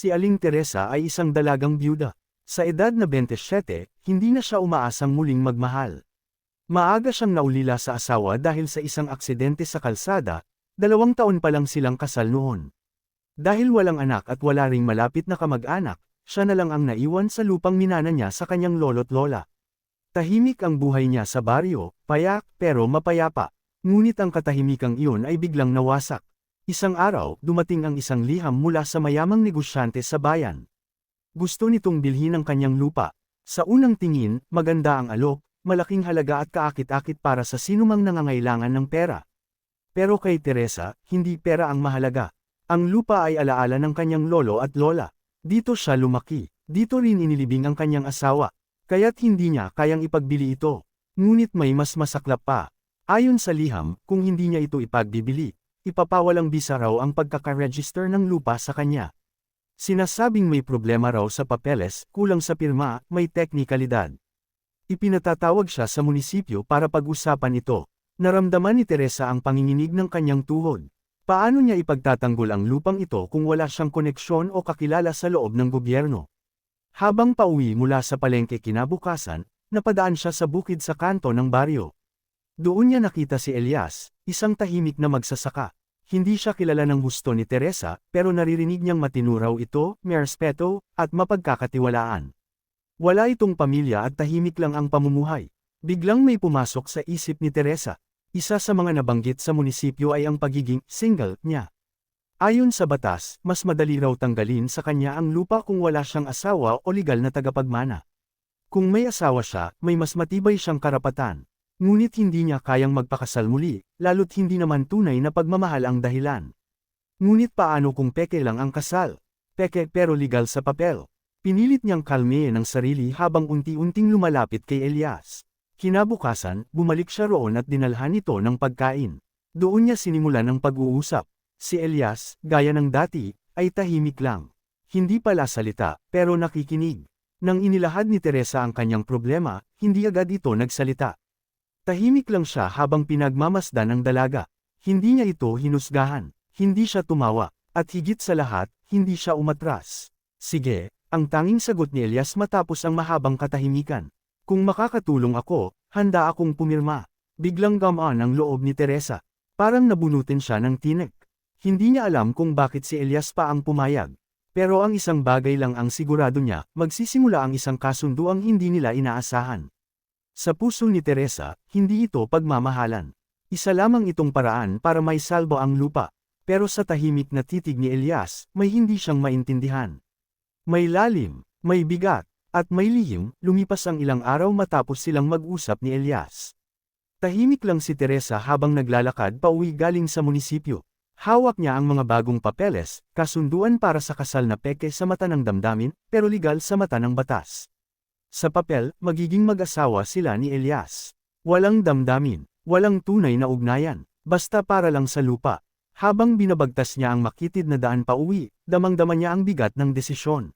Si Aling Teresa ay isang dalagang byuda. Sa edad na 27, hindi na siya umaasang muling magmahal. Maaga siyang naulila sa asawa dahil sa isang aksidente sa kalsada, dalawang taon pa lang silang kasal noon. Dahil walang anak at wala ring malapit na kamag-anak, siya na lang ang naiwan sa lupang minana niya sa kanyang lolo't lola. Tahimik ang buhay niya sa baryo, payak pero mapayapa. Ngunit ang katahimikang iyon ay biglang nawasak. Isang araw, dumating ang isang liham mula sa mayamang negosyante sa bayan. Gusto nitong bilhin ang kanyang lupa. Sa unang tingin, maganda ang alok, malaking halaga at kaakit-akit para sa sinumang nangangailangan ng pera. Pero kay Teresa, hindi pera ang mahalaga. Ang lupa ay alaala ng kanyang lolo at lola. Dito siya lumaki. Dito rin inilibing ang kanyang asawa. Kaya't hindi niya kayang ipagbili ito. Ngunit may mas masaklap pa. Ayon sa liham, kung hindi niya ito ipagbibili, ipapawalang bisa raw ang pagkakaregister ng lupa sa kanya. Sinasabing may problema raw sa papeles, kulang sa pirma, may teknikalidad. Ipinatatawag siya sa munisipyo para pag-usapan ito. Naramdaman ni Teresa ang panginginig ng kanyang tuhod. Paano niya ipagtatanggol ang lupang ito kung wala siyang koneksyon o kakilala sa loob ng gobyerno? Habang pauwi mula sa palengke kinabukasan, napadaan siya sa bukid sa kanto ng baryo. Doon niya nakita si Elias, isang tahimik na magsasaka. Hindi siya kilala ng husto ni Teresa, pero naririnig niyang matinuraw ito, may respeto, at mapagkakatiwalaan. Wala itong pamilya at tahimik lang ang pamumuhay. Biglang may pumasok sa isip ni Teresa. Isa sa mga nabanggit sa munisipyo ay ang pagiging single niya. Ayon sa batas, mas madali raw tanggalin sa kanya ang lupa kung wala siyang asawa o legal na tagapagmana. Kung may asawa siya, may mas matibay siyang karapatan. Ngunit hindi niya kayang magpakasal muli, lalo't hindi naman tunay na pagmamahal ang dahilan. Ngunit paano kung peke lang ang kasal? Peke pero legal sa papel. Pinilit niyang kalmehin ang sarili habang unti-unting lumalapit kay Elias. Kinabukasan, bumalik siya roon at dinalhan ito ng pagkain. Doon niya sinimulan ang pag-uusap. Si Elias, gaya ng dati, ay tahimik lang. Hindi pala salita, pero nakikinig. Nang inilahad ni Teresa ang kanyang problema, hindi agad ito nagsalita. Tahimik lang siya habang pinagmamasdan ng dalaga. Hindi niya ito hinusgahan. Hindi siya tumawa. At higit sa lahat, hindi siya umatras. Sige, ang tanging sagot ni Elias matapos ang mahabang katahimikan. Kung makakatulong ako, handa akong pumirma. Biglang gamaan ang loob ni Teresa. Parang nabunutin siya ng tinik. Hindi niya alam kung bakit si Elias pa ang pumayag. Pero ang isang bagay lang ang sigurado niya, magsisimula ang isang kasunduang hindi nila inaasahan. Sa puso ni Teresa, hindi ito pagmamahalan. Isa lamang itong paraan para may salbo ang lupa. Pero sa tahimik na titig ni Elias, may hindi siyang maintindihan. May lalim, may bigat, at may lihim, lumipas ang ilang araw matapos silang mag-usap ni Elias. Tahimik lang si Teresa habang naglalakad pauwi galing sa munisipyo. Hawak niya ang mga bagong papeles, kasunduan para sa kasal na peke sa mata ng damdamin, pero legal sa mata ng batas. Sa papel, magiging mag-asawa sila ni Elias. Walang damdamin, walang tunay na ugnayan, basta para lang sa lupa. Habang binabagtas niya ang makitid na daan pa uwi, damang-dama niya ang bigat ng desisyon.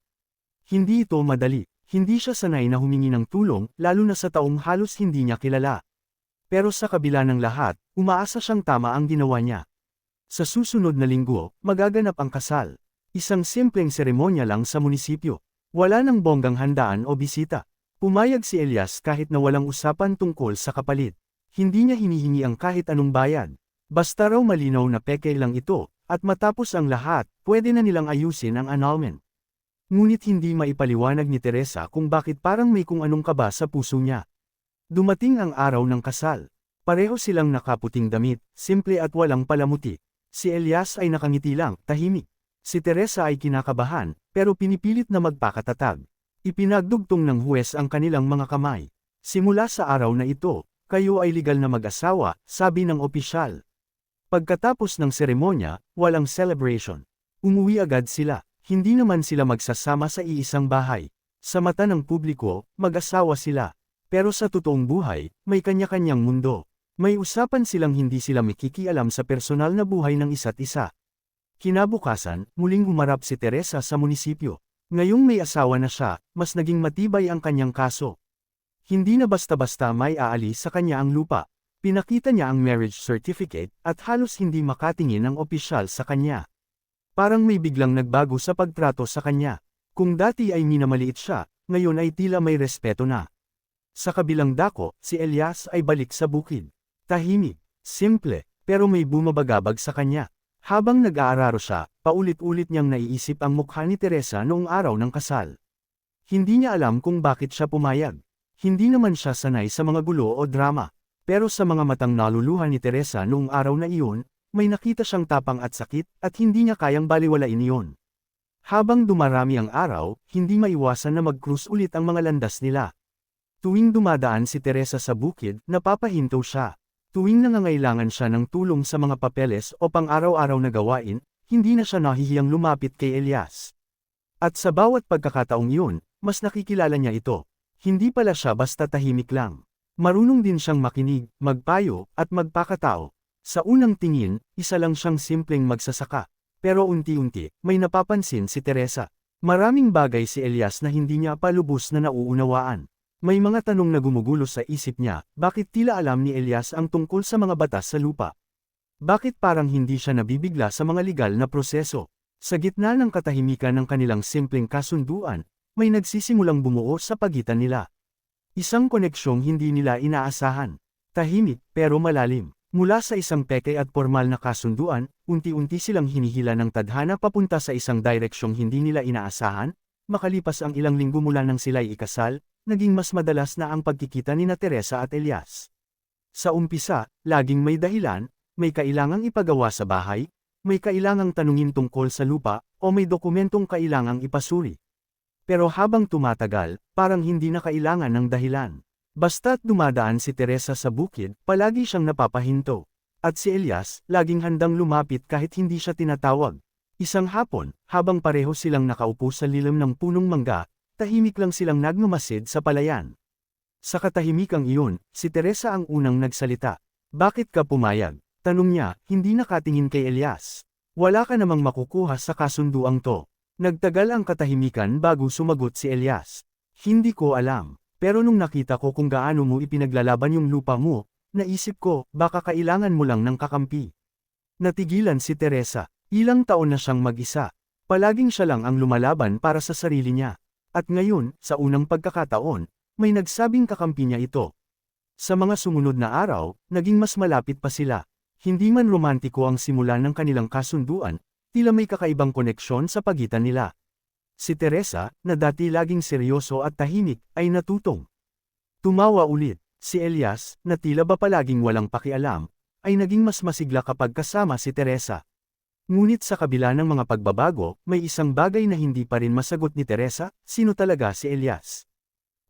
Hindi ito madali, hindi siya sanay na humingi ng tulong, lalo na sa taong halos hindi niya kilala. Pero sa kabila ng lahat, umaasa siyang tama ang ginawa niya. Sa susunod na linggo, magaganap ang kasal. Isang simpleng seremonya lang sa munisipyo. Wala nang bonggang handaan o bisita. Pumayag si Elias kahit na walang usapan tungkol sa kapalit. Hindi niya hinihingi ang kahit anong bayad. Basta raw malinaw na peke lang ito, at matapos ang lahat, pwede na nilang ayusin ang annulment. Ngunit hindi maipaliwanag ni Teresa kung bakit parang may kung anong kaba sa puso niya. Dumating ang araw ng kasal. Pareho silang nakaputing damit, simple at walang palamuti. Si Elias ay nakangiti lang, tahimik. Si Teresa ay kinakabahan, pero pinipilit na magpakatatag. Ipinagdugtong ng huwes ang kanilang mga kamay. Simula sa araw na ito, kayo ay legal na mag-asawa, sabi ng opisyal. Pagkatapos ng seremonya, walang celebration. Umuwi agad sila, hindi naman sila magsasama sa iisang bahay. Sa mata ng publiko, mag-asawa sila. Pero sa totoong buhay, may kanya-kanyang mundo. May usapan silang hindi sila makikialam sa personal na buhay ng isa't isa. Kinabukasan, muling humarap si Teresa sa munisipyo. Ngayong may asawa na siya, mas naging matibay ang kanyang kaso. Hindi na basta-basta may aalis sa kanya ang lupa. Pinakita niya ang marriage certificate, at halos hindi makatingin ang opisyal sa kanya. Parang may biglang nagbago sa pagtrato sa kanya. Kung dati ay minamaliit siya, ngayon ay tila may respeto na. Sa kabilang dako, si Elias ay balik sa bukid. Tahimik, simple, pero may bumabagabag sa kanya. Habang nag-aararo siya, paulit-ulit niyang naiisip ang mukha ni Teresa noong araw ng kasal. Hindi niya alam kung bakit siya pumayag. Hindi naman siya sanay sa mga gulo o drama. Pero sa mga matang naluluhan ni Teresa noong araw na iyon, may nakita siyang tapang at sakit at hindi niya kayang baliwalain iyon. Habang dumarami ang araw, hindi maiwasan na mag-cruise ulit ang mga landas nila. Tuwing dumadaan si Teresa sa bukid, napapahinto siya. Tuwing nangangailangan siya ng tulong sa mga papeles o pang-araw-araw na gawain, hindi na siya nahihiyang lumapit kay Elias. At sa bawat pagkakataong yun, mas nakikilala niya ito. Hindi pala siya basta tahimik lang. Marunong din siyang makinig, magpayo, at magpakatao. Sa unang tingin, isa lang siyang simpleng magsasaka. Pero unti-unti, may napapansin si Teresa. Maraming bagay si Elias na hindi niya pa lubos na nauunawaan. May mga tanong na gumugulo sa isip niya, bakit tila alam ni Elias ang tungkol sa mga batas sa lupa? Bakit parang hindi siya nabibigla sa mga legal na proseso? Sa gitna ng katahimikan ng kanilang simpleng kasunduan, may nagsisimulang bumuo sa pagitan nila. Isang koneksyong hindi nila inaasahan. Tahimik, pero malalim. Mula sa isang peke at formal na kasunduan, unti-unti silang hinihila ng tadhana papunta sa isang direksyong hindi nila inaasahan, makalipas ang ilang linggo mula nang sila'y ikasal, naging mas madalas na ang pagkikita ni na Teresa at Elias. Sa umpisa, laging may dahilan, may kailangang ipagawa sa bahay, may kailangang tanungin tungkol sa lupa, o may dokumentong kailangang ipasuri. Pero habang tumatagal, parang hindi na kailangan ng dahilan. Basta't dumadaan si Teresa sa bukid, palagi siyang napapahinto. At si Elias, laging handang lumapit kahit hindi siya tinatawag. Isang hapon, habang pareho silang nakaupo sa lilim ng punong mangga, tahimik lang silang nagmamasid sa palayan. Sa katahimikang iyon, si Teresa ang unang nagsalita. Bakit ka pumayag? Tanong niya, hindi nakatingin kay Elias. Wala ka namang makukuha sa kasunduang to. Nagtagal ang katahimikan bago sumagot si Elias. Hindi ko alam. Pero nung nakita ko kung gaano mo ipinaglalaban yung lupa mo, naisip ko, baka kailangan mo lang ng kakampi. Natigilan si Teresa. Ilang taon na siyang mag-isa. Palaging siya lang ang lumalaban para sa sarili niya. At ngayon, sa unang pagkakataon, may nagsabing kakampi niya ito. Sa mga sumunod na araw, naging mas malapit pa sila. Hindi man romantiko ang simula ng kanilang kasunduan, tila may kakaibang koneksyon sa pagitan nila. Si Teresa, na dati laging seryoso at tahimik, ay natutong. Tumawa ulit. Si Elias, na tila ba palaging walang pakialam, ay naging mas masigla kapag kasama si Teresa. Ngunit sa kabila ng mga pagbabago, may isang bagay na hindi pa rin masagot ni Teresa, sino talaga si Elias.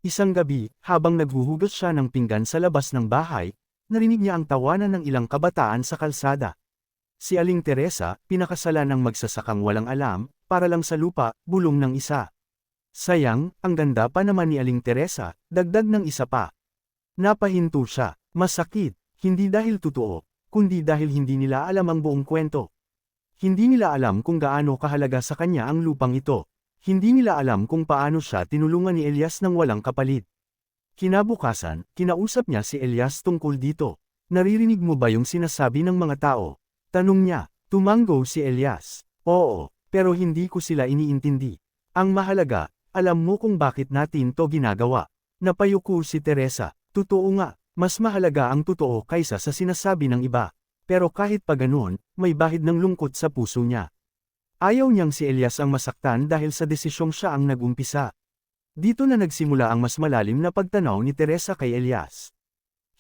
Isang gabi, habang naghuhugas siya ng pinggan sa labas ng bahay, narinig niya ang tawanan ng ilang kabataan sa kalsada. Si Aling Teresa, pinakasalan ng magsasakang walang alam, para lang sa lupa, bulong ng isa. Sayang, ang ganda pa naman ni Aling Teresa, dagdag ng isa pa. Napahinto siya, masakit, hindi dahil totoo, kundi dahil hindi nila alam ang buong kwento. Hindi nila alam kung gaano kahalaga sa kanya ang lupang ito. Hindi nila alam kung paano siya tinulungan ni Elias ng walang kapalit. Kinabukasan, kinausap niya si Elias tungkol dito. Naririnig mo ba yung sinasabi ng mga tao? Tanong niya, tumanggo si Elias. Oo, pero hindi ko sila iniintindi. Ang mahalaga, alam mo kung bakit natin to ginagawa. Napayuko si Teresa, totoo nga, mas mahalaga ang totoo kaysa sa sinasabi ng iba. Pero kahit pa ganoon, may bahid ng lungkot sa puso niya. Ayaw niyang si Elias ang masaktan dahil sa desisyong siya ang nagumpisa. Dito na nagsimula ang mas malalim na pagtanaw ni Teresa kay Elias.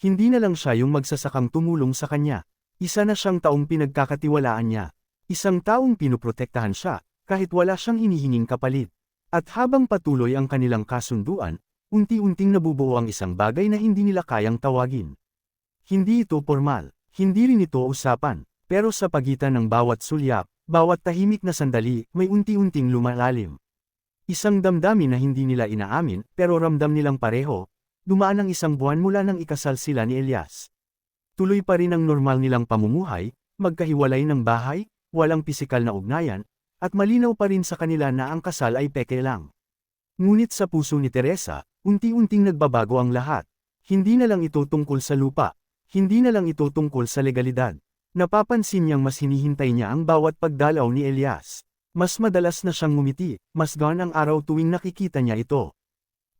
Hindi na lang siya yung magsasakang tumulong sa kanya. Isa na siyang taong pinagkakatiwalaan niya. Isang taong pinuprotektahan siya, kahit wala siyang hinihinging kapalit. At habang patuloy ang kanilang kasunduan, unti-unting nabubuo ang isang bagay na hindi nila kayang tawagin. Hindi ito formal, hindi rin ito usapan, pero sa pagitan ng bawat sulyap, bawat tahimik na sandali, may unti-unting lumalalim. Isang damdamin na hindi nila inaamin, pero ramdam nilang pareho, dumaan ang isang buwan mula nang ikasal sila ni Elias. Tuloy pa rin ang normal nilang pamumuhay, magkahiwalay ng bahay, walang pisikal na ugnayan, at malinaw pa rin sa kanila na ang kasal ay peke lang. Ngunit sa puso ni Teresa, unti-unting nagbabago ang lahat. Hindi na lang ito tungkol sa lupa, hindi na lang ito tungkol sa legalidad. Napapansin niyang mas hinihintay niya ang bawat pagdalaw ni Elias. Mas madalas na siyang ngumiti, mas gaan ang araw tuwing nakikita niya ito.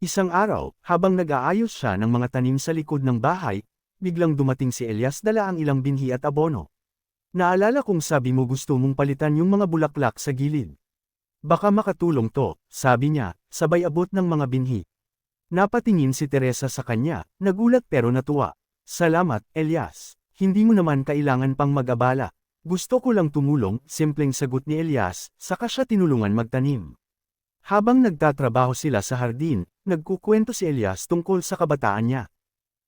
Isang araw, habang nag-aayos siya ng mga tanim sa likod ng bahay, biglang dumating si Elias dala ang ilang binhi at abono. Naalala kong sabi mo gusto mong palitan yung mga bulaklak sa gilid. Baka makatulong to, sabi niya, sabay abot ng mga binhi. Napatingin si Teresa sa kanya, nagulat pero natuwa. Salamat, Elias. Hindi mo naman kailangan pang mag-abala. Gusto ko lang tumulong, simpleng sagot ni Elias, saka siya tinulungan magtanim. Habang nagtatrabaho sila sa hardin, nagkukwento si Elias tungkol sa kabataan niya.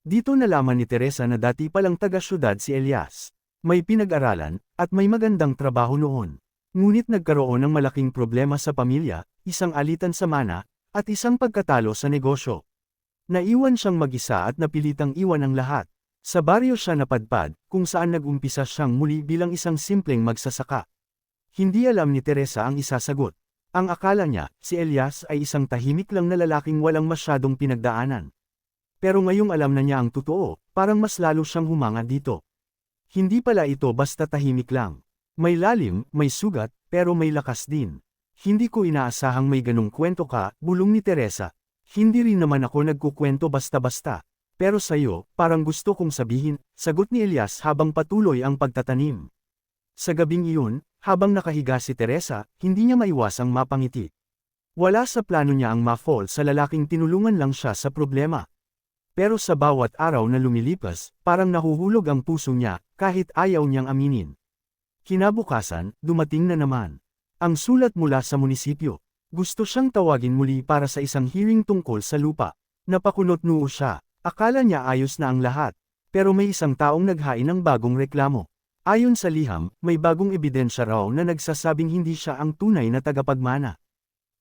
Dito nalaman ni Teresa na dati palang taga-syudad si Elias. May pinag-aralan, at may magandang trabaho noon. Ngunit nagkaroon ng malaking problema sa pamilya, isang alitan sa mana, at isang pagkatalo sa negosyo. Naiwan siyang mag-isa at napilitang iwan ang lahat. Sa baryo siya napadpad, kung saan nag-umpisa siyang muli bilang isang simpleng magsasaka. Hindi alam ni Teresa ang isasagot. Ang akala niya, si Elias ay isang tahimik lang na lalaking walang masyadong pinagdaanan. Pero ngayong alam na niya ang totoo, parang mas lalo siyang humanga dito. Hindi pala ito basta tahimik lang. May lalim, may sugat, pero may lakas din. Hindi ko inaasahang may ganong kwento ka, bulong ni Teresa. Hindi rin naman ako nagkukwento basta-basta. Pero sa'yo, parang gusto kong sabihin, sagot ni Elias habang patuloy ang pagtatanim. Sa gabing iyon, habang nakahiga si Teresa, hindi niya maiwasang mapangiti. Wala sa plano niya ang ma-fall sa lalaking tinulungan lang siya sa problema. Pero sa bawat araw na lumilipas, parang nahuhulog ang puso niya, kahit ayaw niyang aminin. Kinabukasan, dumating na naman. Ang sulat mula sa munisipyo. Gusto siyang tawagin muli para sa isang hearing tungkol sa lupa. Napakunot noo siya, Akala niya ayos na ang lahat, pero may isang taong naghain ng bagong reklamo. Ayon sa liham, may bagong ebidensya raw na nagsasabing hindi siya ang tunay na tagapagmana.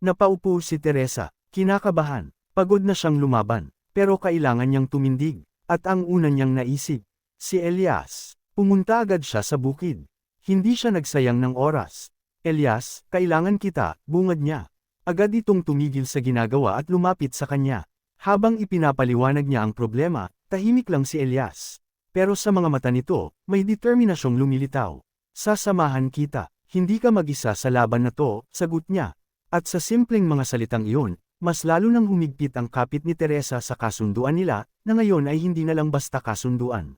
Napaupo si Teresa, kinakabahan, pagod na siyang lumaban, pero kailangan niyang tumindig, at ang una niyang naisip, si Elias. Pumunta agad siya sa bukid. Hindi siya nagsayang ng oras. Elias, kailangan kita, bungad niya. Agad itong tumigil sa ginagawa at lumapit sa kanya. Habang ipinapaliwanag niya ang problema, tahimik lang si Elias. Pero sa mga mata nito, may determinasyong lumilitaw. Sasamahan kita, hindi ka mag-isa sa laban na to, sagot niya. At sa simpleng mga salitang iyon, mas lalo nang humigpit ang kapit ni Teresa sa kasunduan nila, na ngayon ay hindi na lang basta kasunduan.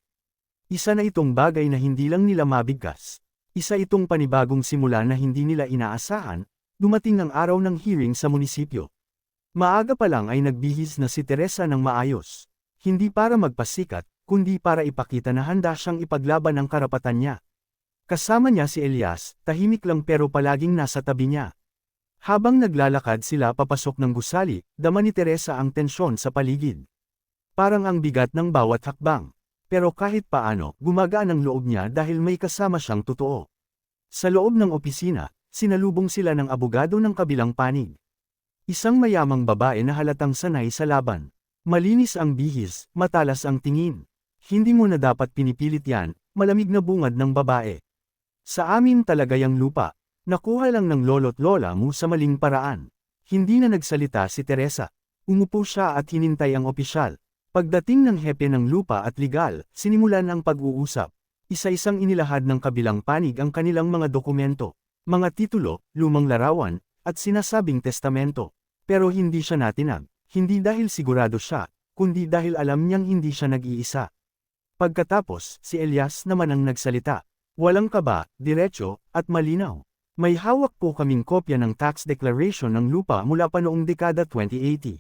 Isa na itong bagay na hindi lang nila mabigkas. Isa itong panibagong simula na hindi nila inaasahan, dumating ang araw ng hearing sa munisipyo. Maaga pa lang ay nagbihis na si Teresa ng maayos. Hindi para magpasikat, kundi para ipakita na handa siyang ipaglaban ang karapatan niya. Kasama niya si Elias, tahimik lang pero palaging nasa tabi niya. Habang naglalakad sila papasok ng gusali, dama ni Teresa ang tensyon sa paligid. Parang ang bigat ng bawat hakbang. Pero kahit paano, gumagaan ang loob niya dahil may kasama siyang totoo. Sa loob ng opisina, sinalubong sila ng abogado ng kabilang panig. Isang mayamang babae na halatang sanay sa laban. Malinis ang bihis, matalas ang tingin. Hindi mo na dapat pinipilit yan, malamig na bungad ng babae. Sa amin talaga yung lupa. Nakuha lang ng lolo't lola mo sa maling paraan. Hindi na nagsalita si Teresa. Umupo siya at hinintay ang opisyal. Pagdating ng hepe ng lupa at legal, sinimulan ang pag-uusap. Isa-isang inilahad ng kabilang panig ang kanilang mga dokumento, mga titulo, lumang larawan, at sinasabing testamento. Pero hindi siya natinag, hindi dahil sigurado siya, kundi dahil alam niyang hindi siya nag-iisa. Pagkatapos, si Elias naman ang nagsalita. Walang kaba, diretso, at malinaw. May hawak po kaming kopya ng tax declaration ng lupa mula pa noong dekada 2080.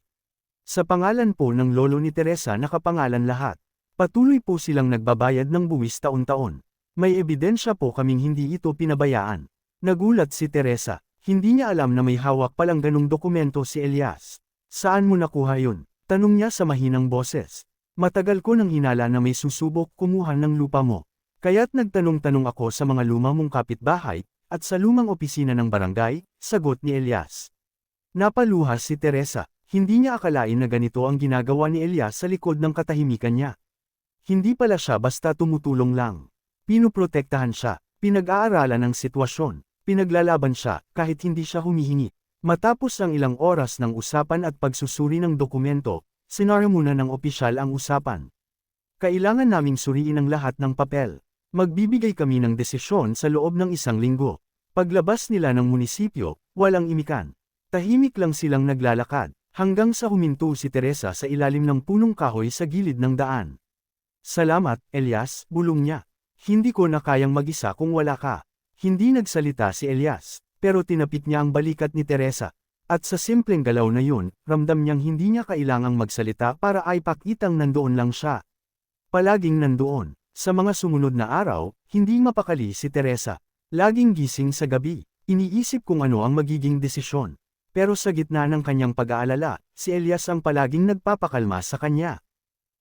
Sa pangalan po ng lolo ni Teresa nakapangalan lahat. Patuloy po silang nagbabayad ng buwis taon-taon. May ebidensya po kaming hindi ito pinabayaan. Nagulat si Teresa. Hindi niya alam na may hawak palang ganong dokumento si Elias. Saan mo nakuha yun? Tanong niya sa mahinang boses. Matagal ko nang hinala na may susubok kumuha ng lupa mo. Kaya't nagtanong-tanong ako sa mga luma mong kapitbahay, at sa lumang opisina ng barangay, sagot ni Elias. Napaluhas si Teresa, hindi niya akalain na ganito ang ginagawa ni Elias sa likod ng katahimikan niya. Hindi pala siya basta tumutulong lang. Pinuprotektahan siya, pinag-aaralan ang sitwasyon, Pinaglalaban siya, kahit hindi siya humihingi. Matapos ang ilang oras ng usapan at pagsusuri ng dokumento, sinara muna ng opisyal ang usapan. Kailangan naming suriin ang lahat ng papel. Magbibigay kami ng desisyon sa loob ng isang linggo. Paglabas nila ng munisipyo, walang imikan. Tahimik lang silang naglalakad, hanggang sa huminto si Teresa sa ilalim ng punong kahoy sa gilid ng daan. Salamat, Elias, bulong niya. Hindi ko na kayang mag-isa kung wala ka. Hindi nagsalita si Elias, pero tinapik niya ang balikat ni Teresa. At sa simpleng galaw na yun, ramdam niyang hindi niya kailangang magsalita para ay pakitang nandoon lang siya. Palaging nandoon. Sa mga sumunod na araw, hindi mapakali si Teresa. Laging gising sa gabi, iniisip kung ano ang magiging desisyon. Pero sa gitna ng kanyang pag-aalala, si Elias ang palaging nagpapakalma sa kanya.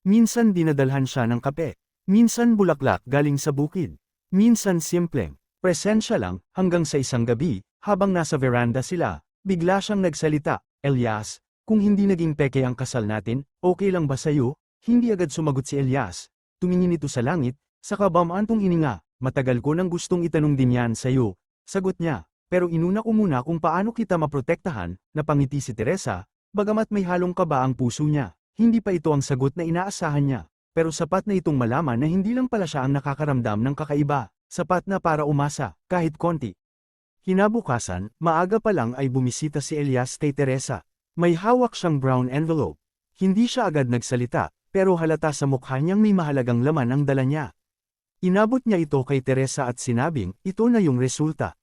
Minsan dinadalhan siya ng kape, minsan bulaklak galing sa bukid, minsan simpleng, presensya lang, hanggang sa isang gabi, habang nasa veranda sila, bigla siyang nagsalita, Elias, kung hindi naging peke ang kasal natin, okay lang ba sa'yo? Hindi agad sumagot si Elias, tumingin ito sa langit, saka bamantong ininga, matagal ko nang gustong itanong din yan sa'yo, sagot niya, pero inuna ko muna kung paano kita maprotektahan, napangiti si Teresa, bagamat may halong kaba ang puso niya, hindi pa ito ang sagot na inaasahan niya, pero sapat na itong malaman na hindi lang pala siya ang nakakaramdam ng kakaiba, sapat na para umasa, kahit konti. Kinabukasan, maaga pa lang ay bumisita si Elias kay Teresa. May hawak siyang brown envelope. Hindi siya agad nagsalita, pero halata sa mukha niyang may mahalagang laman ang dala niya. Inabot niya ito kay Teresa at sinabing, ito na yung resulta.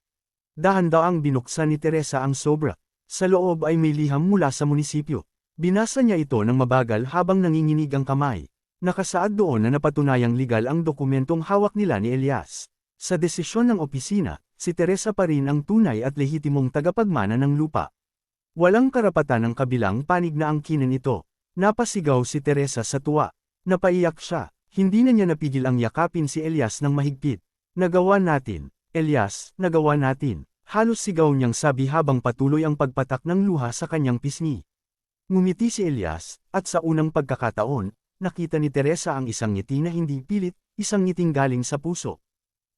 Dahan-daang binuksan ni Teresa ang sobra. Sa loob ay may liham mula sa munisipyo. Binasa niya ito ng mabagal habang nanginginig ang kamay. Nakasaad doon na napatunayang legal ang dokumentong hawak nila ni Elias. Sa desisyon ng opisina, si Teresa pa rin ang tunay at lehitimong tagapagmana ng lupa. Walang karapatan ng kabilang panig na angkinin ito. Napasigaw si Teresa sa tuwa. Napaiyak siya. Hindi na niya napigil ang yakapin si Elias ng mahigpit. Nagawa natin. Elias, nagawa natin. Halos sigaw niyang sabi habang patuloy ang pagpatak ng luha sa kanyang pisngi. Ngumiti si Elias, at sa unang pagkakataon, nakita ni Teresa ang isang ngiti na hindi pilit, isang ngiting galing sa puso.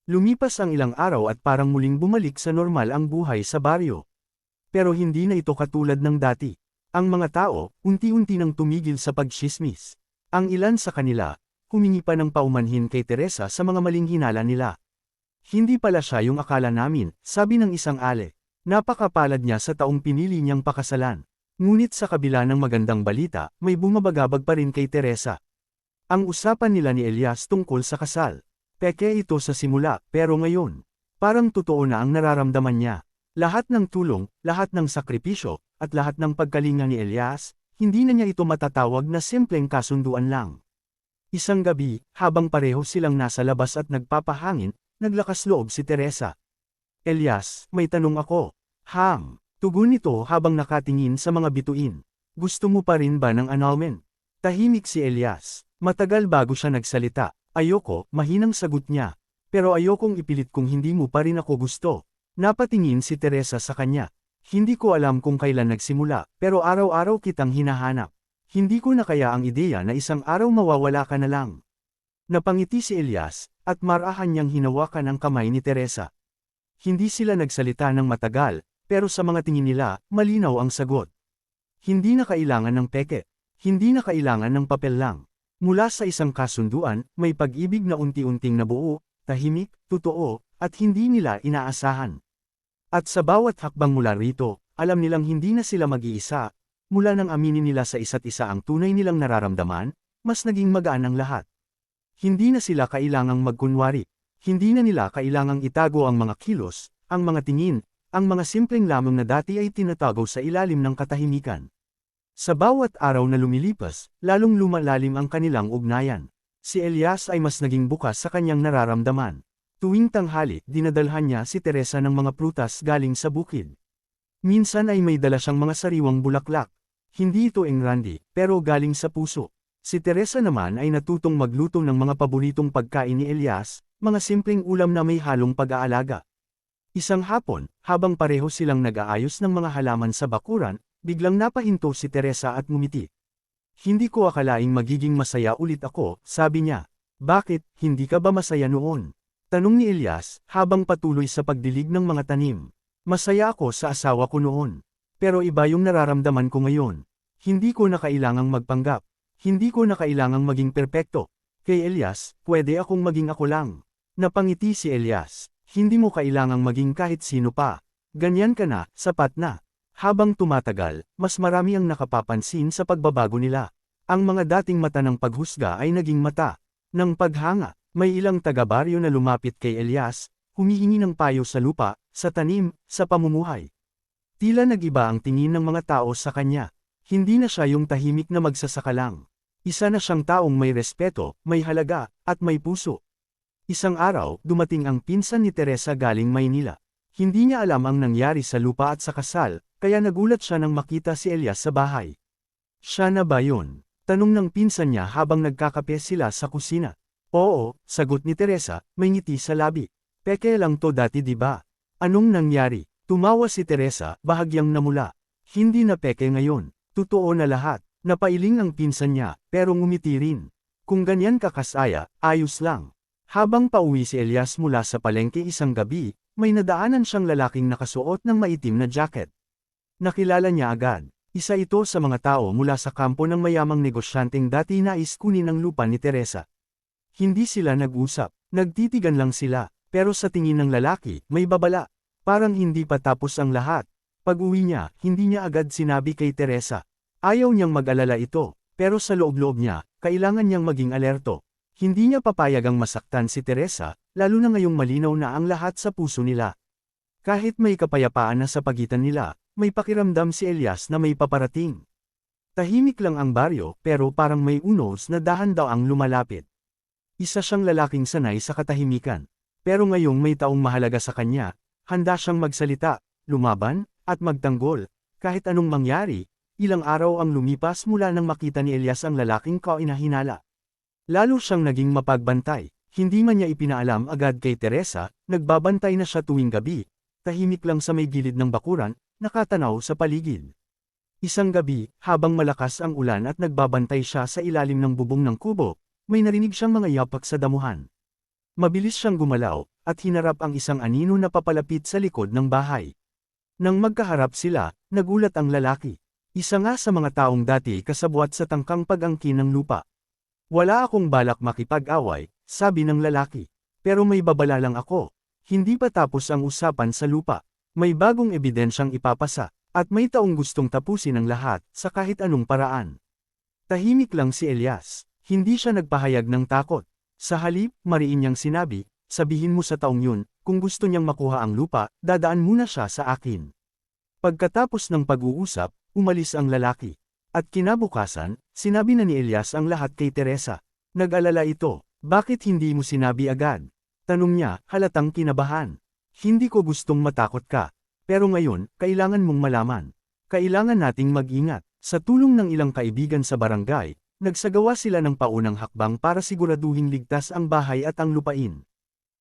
Lumipas ang ilang araw at parang muling bumalik sa normal ang buhay sa baryo. Pero hindi na ito katulad ng dati. Ang mga tao, unti-unti nang tumigil sa pagchismis. Ang ilan sa kanila, humingi pa ng paumanhin kay Teresa sa mga maling hinala nila. Hindi pala siya yung akala namin, sabi ng isang ale. Napakapalad niya sa taong pinili niyang pakasalan. Ngunit sa kabila ng magandang balita, may bumabagabag pa rin kay Teresa. Ang usapan nila ni Elias tungkol sa kasal. Peke ito sa simula, pero ngayon, parang totoo na ang nararamdaman niya. Lahat ng tulong, lahat ng sakripisyo, at lahat ng pagkalinga ni Elias, hindi na niya ito matatawag na simpleng kasunduan lang. Isang gabi, habang pareho silang nasa labas at nagpapahangin, naglakas loob si Teresa. Elias, may tanong ako. Ham. Tugon nito habang nakatingin sa mga bituin. Gusto mo pa rin ba ng annulment? Tahimik si Elias. Matagal bago siya nagsalita. Ayoko, mahinang sagot niya. Pero ayokong ipilit kung hindi mo pa rin ako gusto. Napatingin si Teresa sa kanya. Hindi ko alam kung kailan nagsimula, pero araw-araw kitang hinahanap. Hindi ko na kaya ang ideya na isang araw mawawala ka na lang. Napangiti si Elias, at marahan niyang hinawakan ang kamay ni Teresa. Hindi sila nagsalita ng matagal, pero sa mga tingin nila, malinaw ang sagot. Hindi na kailangan ng peke. Hindi na kailangan ng papel lang. Mula sa isang kasunduan, may pag-ibig na unti-unting nabuo, tahimik, totoo, at hindi nila inaasahan. At sa bawat hakbang mula rito, alam nilang hindi na sila mag-iisa, mula nang aminin nila sa isa't isa ang tunay nilang nararamdaman, mas naging magaan ang lahat. Hindi na sila kailangang magkunwari. Hindi na nila kailangang itago ang mga kilos, ang mga tingin, ang mga simpleng lamang na dati ay tinatago sa ilalim ng katahimikan. Sa bawat araw na lumilipas, lalong lumalalim ang kanilang ugnayan. Si Elias ay mas naging bukas sa kanyang nararamdaman. Tuwing tanghali, dinadalhan niya si Teresa ng mga prutas galing sa bukid. Minsan ay may dala siyang mga sariwang bulaklak. Hindi ito engrandi, pero galing sa puso. Si Teresa naman ay natutong magluto ng mga paboritong pagkain ni Elias, mga simpleng ulam na may halong pag-aalaga. Isang hapon, habang pareho silang nag-aayos ng mga halaman sa bakuran, biglang napahinto si Teresa at ngumiti. Hindi ko akalaing magiging masaya ulit ako, sabi niya. Bakit, hindi ka ba masaya noon? Tanong ni Elias, habang patuloy sa pagdilig ng mga tanim. Masaya ako sa asawa ko noon. Pero iba yung nararamdaman ko ngayon. Hindi ko na kailangang magpanggap. Hindi ko na kailangang maging perpekto. Kay Elias, pwede akong maging ako lang. Napangiti si Elias. Hindi mo kailangang maging kahit sino pa. Ganyan ka na, sapat na. Habang tumatagal, mas marami ang nakapapansin sa pagbabago nila. Ang mga dating mata ng paghusga ay naging mata. Ng paghanga, may ilang taga-baryo na lumapit kay Elias, humihingi ng payo sa lupa, sa tanim, sa pamumuhay. Tila nagiba ang tingin ng mga tao sa kanya. Hindi na siya yung tahimik na magsasaka lang. Isa na siyang taong may respeto, may halaga, at may puso. Isang araw, dumating ang pinsan ni Teresa galing Maynila. Hindi niya alam ang nangyari sa lupa at sa kasal, kaya nagulat siya nang makita si Elias sa bahay. Siya na ba yun? Tanong ng pinsan niya habang nagkakape sila sa kusina. Oo, sagot ni Teresa, may ngiti sa labi. Peke lang to dati di ba? Anong nangyari? Tumawa si Teresa, bahagyang namula. Hindi na peke ngayon. Totoo na lahat. Napailing ang pinsan niya, pero ngumiti rin. Kung ganyan ka kasaya, ayos lang. Habang pauwi si Elias mula sa palengke isang gabi, may nadaanan siyang lalaking nakasuot ng maitim na jacket. Nakilala niya agad. Isa ito sa mga tao mula sa kampo ng mayamang negosyanteng dati nais kunin ang lupa ni Teresa. Hindi sila nag-usap, nagtitigan lang sila, pero sa tingin ng lalaki, may babala. Parang hindi pa tapos ang lahat. Pag uwi niya, hindi niya agad sinabi kay Teresa. Ayaw niyang mag-alala ito, pero sa loob-loob niya, kailangan niyang maging alerto. Hindi niya papayagang masaktan si Teresa, lalo na ngayong malinaw na ang lahat sa puso nila. Kahit may kapayapaan na sa pagitan nila, may pakiramdam si Elias na may paparating. Tahimik lang ang baryo pero parang may unos na dahan daw ang lumalapit. Isa siyang lalaking sanay sa katahimikan. Pero ngayong may taong mahalaga sa kanya, handa siyang magsalita, lumaban, at magtanggol. Kahit anong mangyari, ilang araw ang lumipas mula nang makita ni Elias ang lalaking kainahinala. Lalo siyang naging mapagbantay. Hindi man niya ipinaalam agad kay Teresa, nagbabantay na siya tuwing gabi, tahimik lang sa may gilid ng bakuran, nakatanaw sa paligid. Isang gabi, habang malakas ang ulan at nagbabantay siya sa ilalim ng bubong ng kubo, may narinig siyang mga yapak sa damuhan. Mabilis siyang gumalaw, at hinarap ang isang anino na papalapit sa likod ng bahay. Nang magkaharap sila, nagulat ang lalaki. Isa nga sa mga taong dati kasabwat sa tangkang pag-angkin ng lupa. Wala akong balak makipag-away, sabi ng lalaki. Pero may babala lang ako. Hindi pa tapos ang usapan sa lupa. May bagong ebidensyang ipapasa, at may taong gustong tapusin ang lahat, sa kahit anong paraan. Tahimik lang si Elias, hindi siya nagpahayag ng takot. Sa halip, mariin niyang sinabi, sabihin mo sa taong yun, kung gusto niyang makuha ang lupa, dadaan muna siya sa akin. Pagkatapos ng pag-uusap, umalis ang lalaki. At kinabukasan, sinabi na ni Elias ang lahat kay Teresa. Nag-alala ito, bakit hindi mo sinabi agad? Tanong niya, halatang kinabahan. Hindi ko gustong matakot ka. Pero ngayon, kailangan mong malaman. Kailangan nating mag-ingat. Sa tulong ng ilang kaibigan sa barangay, nagsagawa sila ng paunang hakbang para siguraduhin ligtas ang bahay at ang lupain.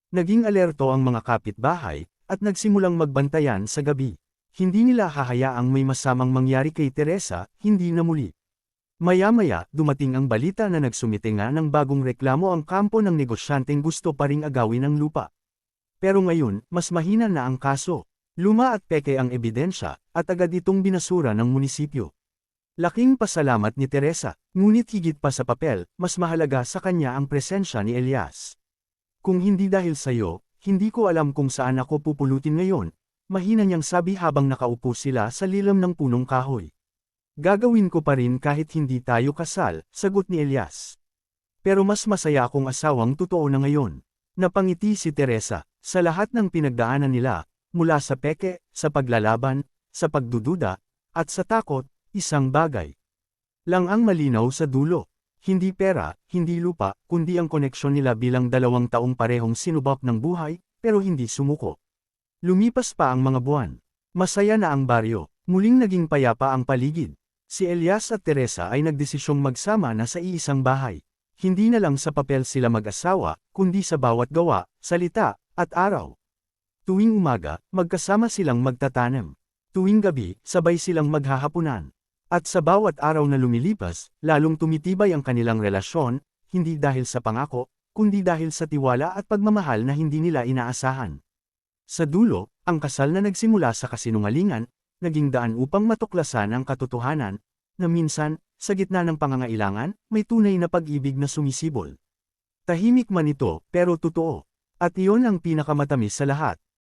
Naging alerto ang mga kapitbahay, at nagsimulang magbantayan sa gabi. Hindi nila hahayaang may masamang mangyari kay Teresa, hindi na muli. Maya-maya, dumating ang balita na nagsumite nga ng bagong reklamo ang kampo ng negosyanteng gusto pa ring agawin ang lupa. Pero ngayon, mas mahina na ang kaso. Luma at peke ang ebidensya, at agad itong binasura ng munisipyo. Laking pasalamat ni Teresa, ngunit higit pa sa papel, mas mahalaga sa kanya ang presensya ni Elias. Kung hindi dahil sa iyo, hindi ko alam kung saan ako pupulutin ngayon, mahina niyang sabi habang nakaupo sila sa lilam ng punong kahoy. Gagawin ko pa rin kahit hindi tayo kasal, sagot ni Elias. Pero mas masaya akong asawang totoo na ngayon. Napangiti si Teresa, sa lahat ng pinagdaanan nila, mula sa peke, sa paglalaban, sa pagdududa, at sa takot, isang bagay. Lang ang malinaw sa dulo. Hindi pera, hindi lupa, kundi ang koneksyon nila bilang dalawang taong parehong sinubak ng buhay, pero hindi sumuko. Lumipas pa ang mga buwan. Masaya na ang baryo, muling naging payapa ang paligid. Si Elias at Teresa ay nagdesisyong magsama na sa iisang bahay. Hindi na lang sa papel sila mag-asawa, kundi sa bawat gawa, salita, at araw. Tuwing umaga, magkasama silang magtatanam. Tuwing gabi, sabay silang maghahapunan. At sa bawat araw na lumilipas, lalong tumitibay ang kanilang relasyon, hindi dahil sa pangako, kundi dahil sa tiwala at pagmamahal na hindi nila inaasahan. Sa dulo, ang kasal na nagsimula sa kasinungalingan, naging daan upang matuklasan ang katotohanan, na minsan, sa gitna ng pangangailangan, may tunay na pag-ibig na sumisibol. Tahimik man ito, pero totoo. At iyon ang pinakamatamis sa lahat.